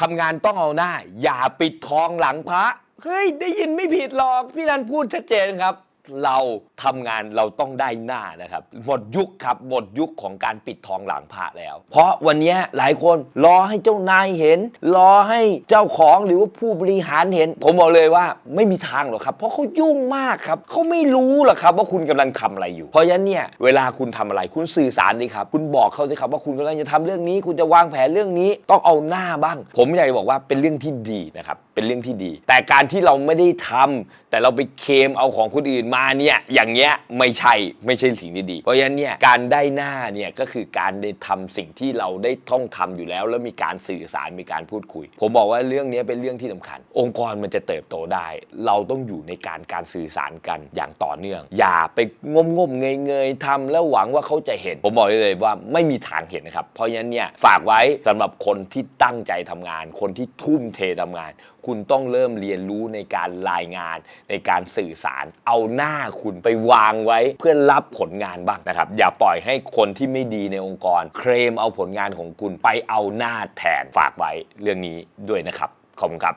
ทำงานต้องเอาหน้า อย่าปิดทองหลังพระ เฮ้ย ได้ยินไม่ผิดหรอก พี่นันพูดชัดเจนครับ เราทำงานเราต้องได้หน้านะครับ หมดยุคครับหมดยุคของการปิดทองหลังพระแล้ว เพราะวันนี้หลายคนรอให้เจ้านายเห็น รอให้เจ้าของหรือว่าผู้บริหารเห็น ผมบอกเลยว่าไม่มีทางหรอกครับ เพราะเขายุ่งมากครับเขาไม่รู้หรอกครับว่าคุณกำลังทำอะไรอยู่ เพราะฉะนั้นเนี่ยเวลาคุณทำอะไรคุณสื่อสารดีครับ คุณบอกเขาสิครับว่าคุณกำลังจะทำเรื่องนี้ คุณจะวางแผนเรื่องนี้ต้องเอาหน้าบ้าง ผมอยากจะบอกว่าเป็นเรื่องที่ดีนะครับเป็นเรื่องที่ดี แต่การที่เราไม่ได้ทำแต่เราไปเคมเอาของคนอื่นมาเนี่ยอย่างเงี้ยไม่ใช่ไม่ใช่สิ่งที่ดี เพราะฉะนั้นเนี่ยการได้หน้าเนี่ยก็คือการได้ทำสิ่งที่เราได้ต้องทำอยู่แล้ว แล้วมีการสื่อสารมีการพูดคุย ผมบอกว่าเรื่องนี้เป็นเรื่องที่สำคัญ องค์กรมันจะเติบโตได้ เราต้องอยู่ในการการสื่อสารกันอย่างต่อเนื่อง อย่าไปงมงมเงยเงยทำแล้วหวังว่าเขาจะเห็น ผมบอกได้เลยว่าไม่มีทางเห็นนะครับ เพราะฉะนั้นเนี่ยฝากไว้สำหรับคนที่ตั้งใจทำงาน คนที่ทุ่มเททำงาน คุณต้องเริ่มเรียนรู้ในการรายงาน ในการสื่อสารเอาหน้าน้าคุณไปวางไว้เพื่อรับผลงานบ้างนะครับ อย่าปล่อยให้คนที่ไม่ดีในองค์กร เคลมเอาผลงานของคุณไปเอาหน้าแทนฝากไว้เรื่องนี้ด้วยนะครับขอบคุณครับ